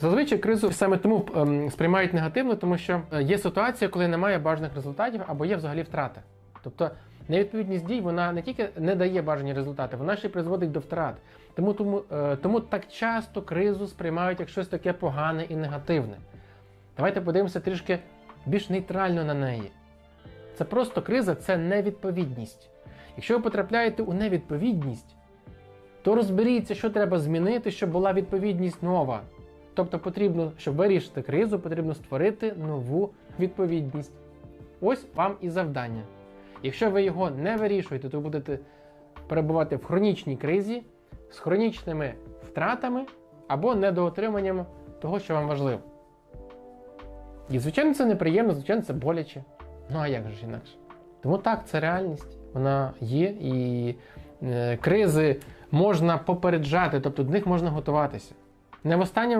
Зазвичай кризу саме тому ем, сприймають негативно, тому що е, є ситуація, коли немає бажаних результатів або є взагалі втрата. Тобто невідповідність дій вона не тільки не дає бажані результати, вона ще й призводить до втрат. Тому, тому, е, тому так часто кризу сприймають як щось таке погане і негативне. Давайте подивимося трішки більш нейтрально на неї. Це просто криза, це невідповідність. Якщо ви потрапляєте у невідповідність, то розберіться, що треба змінити, щоб була відповідність нова. Тобто потрібно, щоб вирішити кризу, потрібно створити нову відповідність. Ось вам і завдання. Якщо ви його не вирішуєте, то будете перебувати в хронічній кризі з хронічними втратами або недоотриманням того, що вам важливо. І, звичайно, це неприємно, звичайно, це боляче. Ну а як же ж інакше? Тому так, це реальність. Вона є, і е, кризи можна попереджати, тобто до них можна готуватися. Не в останньому